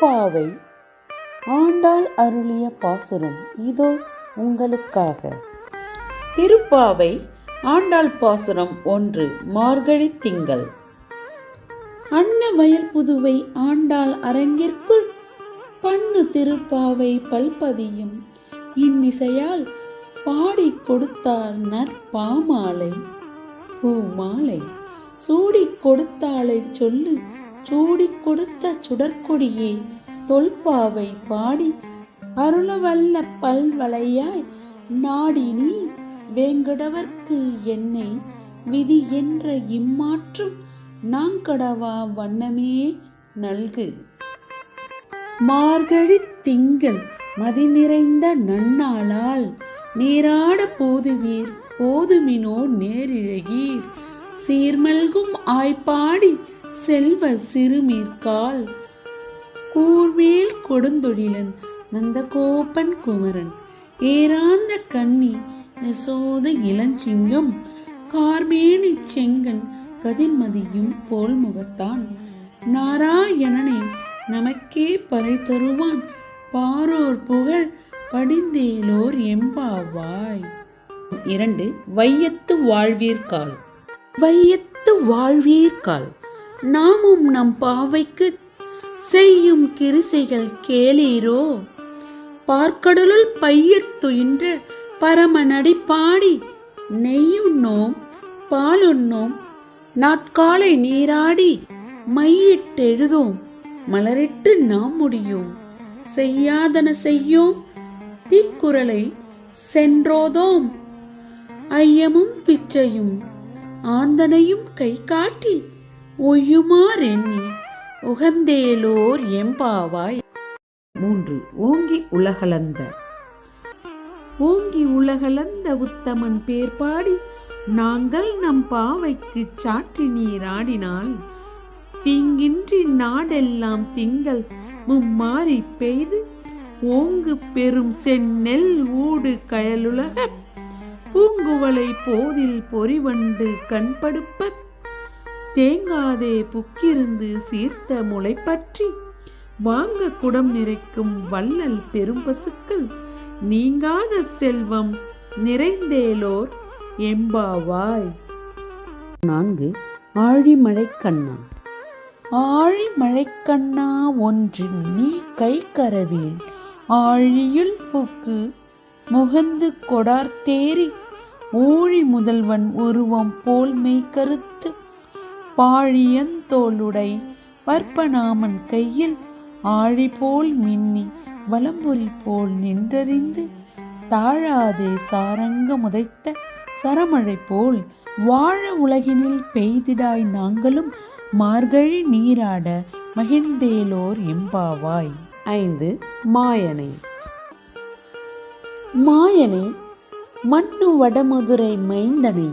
திருப்பாவை ஆண்டாள் அருளிய பாசுரம் இதோ உங்களுக்காக. திருப்பாவை ஆண்டாள் பாசுரம் ஒன்று மார்கழி திங்கள். அன்ன வயல் புதுவை ஆண்டாள் அரங்கிற்குள் பண்ணு திருப்பாவை பல்பதியும். இன்னிசையால் பாடிக் கொடுத்தார் நற்பாமாலை. பூமாலை சூடிக் கொடுத்தாளை சொல்லு சூடிக் கொடுத்த சுடற்கொடியே தொல்பாவை பாடி அருளவல்ல பல்வளையாய் நாடி நீ வேங்கடவர்க்கு என்னை விதி என்ற இம்மாற்றும் நாங்கடவா வண்ணமே நல்கு. மார்கழி திங்கள் மதி நிறைந்த நன்னாளால் நீராட போதுவீர் போதுமினோ நேரிழகீர். சீர்மல்கும் ஆய்ப்பாடி செல்வ சிறுமீர்கால். கூர்வேல் கொடுந்தொழிலன் நந்தகோபன் குமரன். ஏராந்த கண்ணி நெசோத இளஞ்சிங்கம். கார்மேனி செங்கன் கதிர்மதியும் போல் முகத்தான். நாராயணனை நமக்கே பறை தருவான் பாரோர் புகழ் படிந்தேலோர் எம்பாவாய். இரண்டு வையத்து வாழ்வீர்கால். வையத்து வாழ்வீர்கால். நாமும் நம் பாவைக்கு செய்யும் கிருசைகள் கேளீரோ? பார்க்கடலுள் பையத் துயின்ற பரமநடி பாடி நெய்யுண்ணோம் பாலுண்ணோம் நாட்காலை நீராடி மையிட்டெழுதோம் மலரிட்டு நாம் முடியும். செய்யாதன செய்யோம் தீக்குறளை சென்றோதோம். ஐயமும் பிச்சையும் ஆந்தனையும் கை காட்டி ஒய்யுமாறெண்ணி உகந்தேலோர் எம்பாவாய் மூன்று. ஓங்கி உலகளந்த. ஓங்கி உலகளந்த உத்தமன் பேர் பாடி நாங்கள் நம் பாவைக்கு சாற்றி நீராடினால் தீங்கின்றி நாடெல்லாம் திங்கள் மும்மாறி பெய்து ஓங்கு பெரும் செந்நெல் ஊடு கயலுலக பூங்குவளை போதில் பொறிவண்டு கண்படுப்பத் தேங்காதே புக்கிருந்து சீர்த்த முளை பற்றி வாங்க குடம் நிறைக்கும் வள்ளல் பெரும்பசுக்கள். நீங்காத செல்வம் நிறைந்தேலோர் எம்பாவாய். நான்கு ஆழிமழைக்கண்ணா ஆழிமழைக்கண்ணா ஒன்று நீ கை கரவேல். ஆழியுள் புக்கு முகந்து கொடார்த்தேரி ஊழி முதல்வன் உருவம் போல் மெய் கருத்து. பாழியந்தோளுடை பற்பநாமன் கையில் ஆழி போல் மின்னி வலம்புரி போல் நின்றறிந்து தாழாதே சாரங்க முதைத்த சரமழை போல் வாழ உலகினில் பெய்திடாய் நாங்களும் மார்கழி நீராட மகிழ்ந்தேலோர் எம்பாவாய். ஐந்து மாயனை. மாயனை மண்ணு வடமதுரை மைந்தனை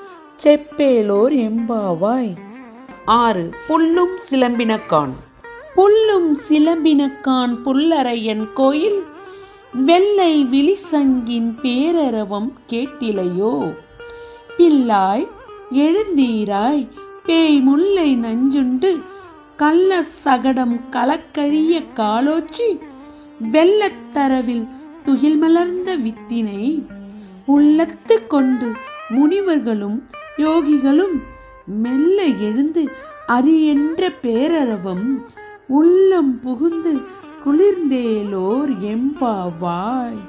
செப்பேலோர் எம்பாவாய். ஆறு புல்லும் சிலம்பினக்கான் புல்லும் சிலம்பினக்கான் புல்லறையன் கோயில் வெள்ளை விழிசங்கின் பேரரவம் கேட்டிலையோ? பில்லாய் எழுந்தீராய் பேய் முல்லை நஞ்சுண்டு கள்ள சகடம் கலக்கழிய காலோச்சி வெள்ளத்தரவில் துயில் மலர்ந்த வித்தினை உள்ளத்து கொண்டு முனிவர்களும் யோகிகளும் மெல்ல எழுந்து அரியென்ற பேரரவம் உள்ளம் புகுந்து குளிர்ந்தேலோர் எம்பாவாய்.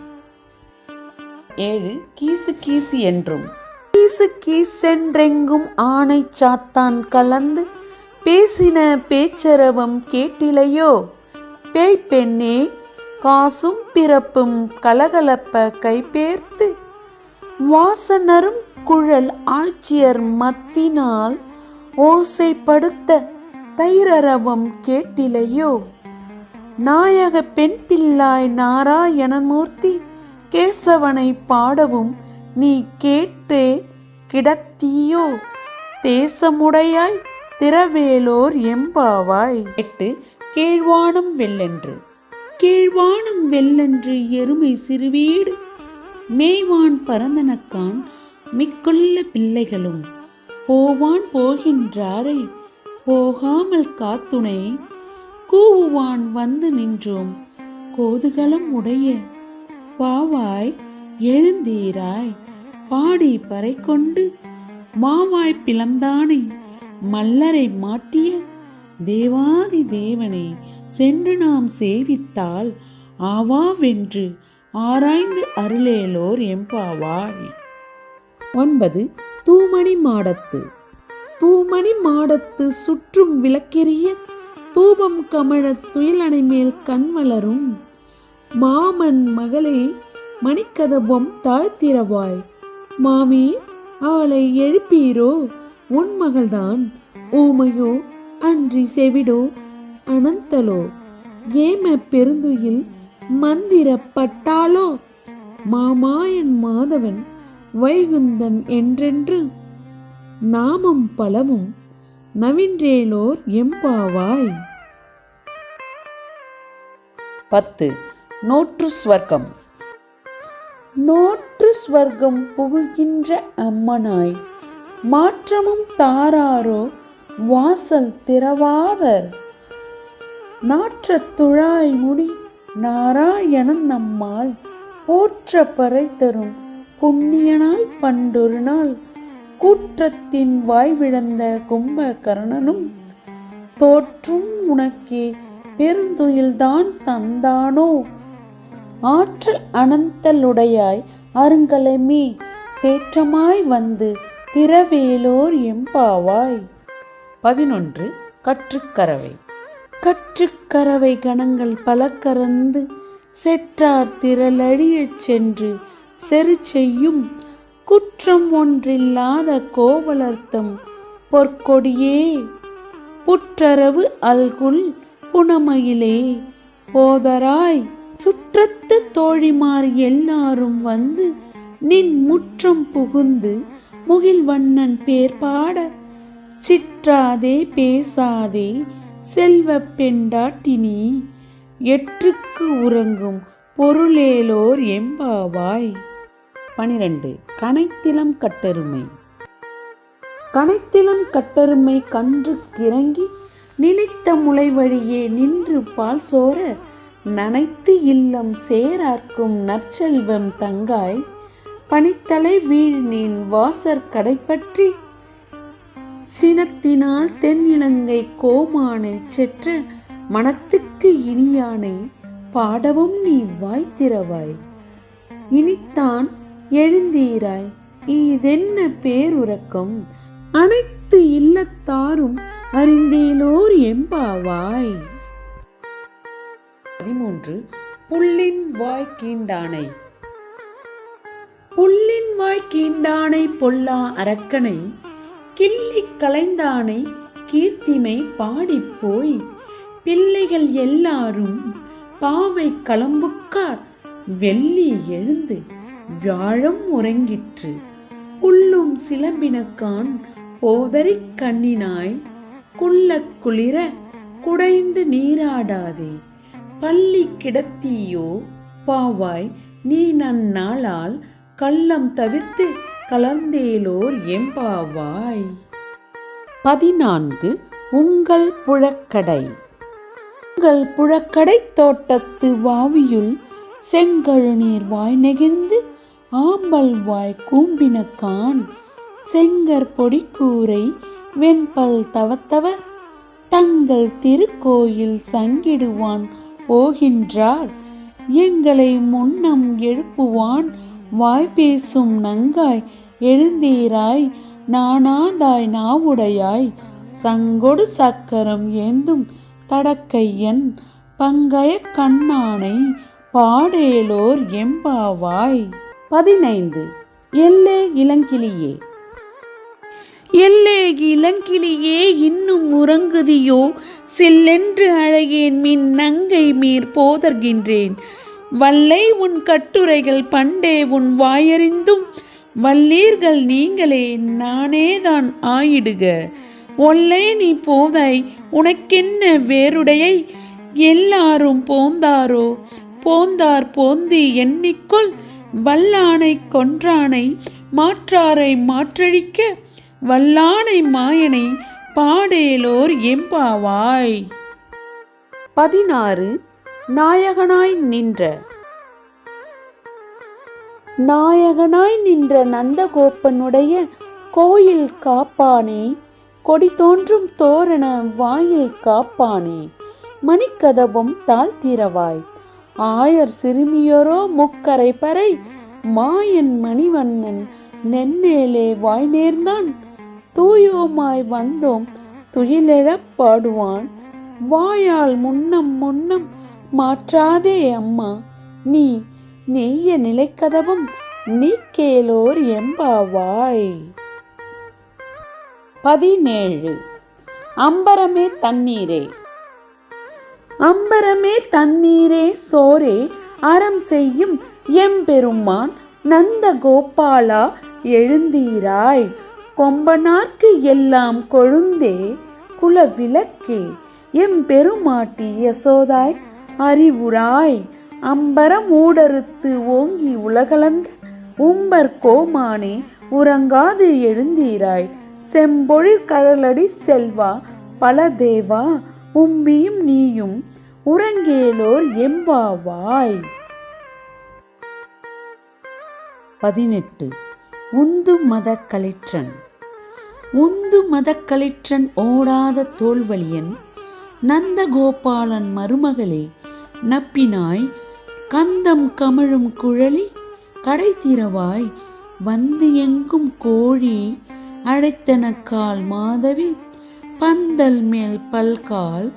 ஏழு கீசு கீசு என்றும். கீசு கீசென்றெங்கும் ஆணை சாத்தான் கலந்து பேசின பேச்சரவம் கேட்டிலையோ? பேய் பெண்ணே காசும் பிறப்பும் கலகலப்ப கைபேர்த்து வாசனரும் குழல் ஆட்சியர் மத்தினால் ஓசைப்படுத்த தைரரவம் கேட்டிலையோ? நாயக பெண் பிள்ளாய் நாராயணமூர்த்தி கேசவனை பாடவும் நீ கேட்டு கிடத்தியோ? தேசமுடையாய் திரவேலோர் எம்பாவாய்? எட்டு கீழ்வானம் வெள்ளென்று. கீழ்வானம் வெள்ளென்று எருமை சிறுவீடு மேய்வான் பரந்தனக்கான் மிக்குள்ள பிள்ளைகளும் போவான் போகின்றாரை போகாமல் காத்துணை. கூவுவான் வந்து நின்றோம் கோதுகளம் உடைய. பாவாய் எழுந்தீராய் பாடி பறை கொண்டு மாவாய் பிளந்தானை மல்லரை மாட்டிய தேவாதி தேவனை சென்று நாம் சேவித்தால் ஆவாவென்று ஆராய்ந்து அருளேலோர் எம்பாவாய் ஒன்பது தூமணி மாடத்து. தூமணி மாடத்து சுற்றும் விளக்கெரிய தூபம் கமழ துயிலணை மேல் கண் வளரும். மாமன் மகளே மணிக்கதவம் தாழ்த்திரவாய். மாமீர் அவளை எழுப்பீரோ? உன் மகள்தான். ஊமையோ அன்றி செவிடோ அனந்தலோ? ஏம பெருந்துயில் மந்திரப்பட்டாளோ மாமாயன் மாதவன் வைகுந்தன் என்றென்று நாமம் பலவும் நவின்றேலோர் எம்பாவாய். பத்து. நோற்று ஸ்வர்க்கம். நோற்று ஸ்வர்க்கம் புகுகின்ற அம்மனாய் மாற்றமும் தாராரோ வாசல் திறவாதர். நாற்றத் துழாய் முடி நாராயணன் நம்மால் போற்ற பறை தரும் புண்ணியனால் பண்டொரு நாள். கூற்றத்தின் வாய்விழந்த கும்பகர்ணனும் தோற்றும் உனக்கே பெருந்துயில்தான் தந்தானோ? ஆற்றல் அனந்தலுடையாய் அருங்கலமே தேற்றமாய் வந்து திரவேலோர் எம்பாவாய். பதினொன்று. கற்றுக்கரவை. கற்றுக்கரவை கணங்கள் பல கறந்து செற்றார் திரளழியச் சென்று செரு செய்யும் குற்றம் ஒன்றில்லாத கோவலர்த்தம். பொற்கொடியே புற்றரவு அல்குல் புனமையிலே. போதராய் சுற்றத்து தோழிமார் எல்லாரும் வந்து நின் முற்றம் புகுந்து முகில்வண்ணன் பேர் பாட சிற்றாதே பேசாதே செல்வ பெண்டாட்டினி. எற்றுக்கு உறங்கும் பொருளேலோர் எம்பாவாய். பனிரெண்டு. கனைத்திலம் கட்டெருமை. கனைத்திலம் கட்டெருமை கன்று கிறங்கி நினைத்த முளை வழியே நின்று பால் சோர நனைத்து இல்லம் சேரார்க்கும் நற்செல்வம் தங்காய் பனித்தலை வீழ்நீன் வாசர் வாசற் கடைப்பற்றி சினத்தினால் தென்னிலங்கை கோமானை செற்ற மனத்துக்கு இனியானை பாடவும் நீ வாய்த்திரவாய் இனித்தான் எழுந்தீராய். இதென்ன பேருறக்கம்? அனைத்து இல்லத்தாரும் அறிந்தேலோர் எம்பாவாய். பதிமூன்று. புல்லின் வாய் கீண்டானை. புல்லின் வாய் கீண்டானை பொல்லா அரக்கனை. கிள்ளி கலைந்தானை கீர்த்திமை பாடிப்போய். பிள்ளைகள் எல்லாரும் பாவை களம்புக்கார் வெள்ளி எழுந்து வியாழம் உறங்கிற்று. புல்லும் சிலம்பினக்கான் போதறிக் கண்ணினாய் குள்ள குளிர குடைந்து நீராடாதே. பள்ளி கிடத்தியோ பாவாய் நீ நன்னாளால் கள்ளம் தவிர்த்து கலந்தேலோர் எம்பாவாய் பதினான்கு. உங்கள் புழக்கடை. உங்கள் புழக்கடை தோட்டத்து வாவியுள் செங்கழுநீர் வாய் நெகிழ்ந்து ஆம்பல் வாய் கூம்பினக்கான் செங்கற்பொடி கூரை வெண்பல் தவத்தவ தங்கள் திருக்கோயில் சங்கிடுவான் போகின்றார் எங்களை முன்னம் எழுப்புவான் வாய் பேசும் நங்காய் எழுந்தீராய் நானாதாய் நாவுடையாய். சங்கொடு சக்கரம் ஏந்தும் தடக்கையன் பங்கய கண்ணானை பாடேலோர் எம்பாவாய். பதினைந்து. எல்லே இளங்கிளியே எல்லே இளங்கிளியே இன்னும் உறங்குதியோ? செல்லென்று அழகேன் மின் நங்கை மீர் போதர்கின்றேன். வல்லை உன் கட்டுரைகள் பண்டே உன் வாயறிந்தும் வல்லீர்கள் நீங்களே நானேதான் ஆயிடுக. ஒல்லை நீ போதாய் உனக்கென்ன வேறுடையை? எல்லாரும் போந்தாரோ? போந்தார் போந்தி எண்ணிக்கொள் வல்லானை கொன்றானை மாற்றாரை மாற்றழிக்க வல்லானை மாயனை பாடேலோர் எம்பாவாய். பதினாறு. நாயகனாய் நின்ற. நாயகனாய் நின்ற நந்தகோப்பனுடைய கோயில் காப்பானே கொடி தோன்றும் தோரண வாயில் காப்பானே மணிக்கதவும் தாழ்த்திரவாய். ஆயர் சிறுமியரோ முக்கரை பறை மாயன் மணிவண்ணன் நென்னேலே வாய் நேர்ந்தான். தூயோமாய் வந்தோம் துயிலெழப் பாடுவான். வாயால் முன்னம் முன்னம் மாற்றாதே அம்மா நீ நெய்ய நிலைக்கதவும் நீக்கேலோர் எம்பாவாய். பதினேழு. அம்பரமே தண்ணீரே. அம்பரமே தண்ணீரே சோரே அறம் செய்யும் எம்பெருமான் நந்த கோபாலா எழுந்தீராய். கொம்பனார்க்கு எல்லாம் கொழுந்தே குல விளக்கே எம்பெருமாட்டி யசோதாய் அறிவுராய். அம்பரம் ஊடறுத்து ஓங்கி உலகளந்த உம்பர் கோமானே உறங்காது எழுந்தீராய். செம்பொழில் கடலடி செல்வா பல தேவா உம்பியும் நீயும் உறங்கேலோர் எம்பாவாய். பதினெட்டு. உந்து மத களிற்றன் உந்து மத கலிற்றன் ஓடாத தோல்வழியன் நந்தகோபாலன் மருமகளே நப்பினாய் கந்தம் கமழும் குழலி கடைத்திரவாய் வந்து எங்கும் கோழி அடைத்தனக்கால் மாதவி பந்தல் மேல் பல்கால்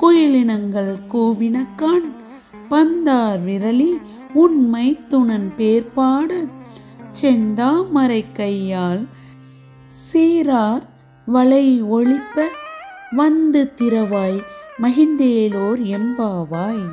குயிலினங்கள் கூவினக்கான் பந்தார் விரலி உண்மை துணன் பேர்பாட செந்தாமரை கையால் சீரார் வளை ஒழிப்ப வந்து திறவாய் மகிழ்ந்தேலோர் எம்பாவாய்.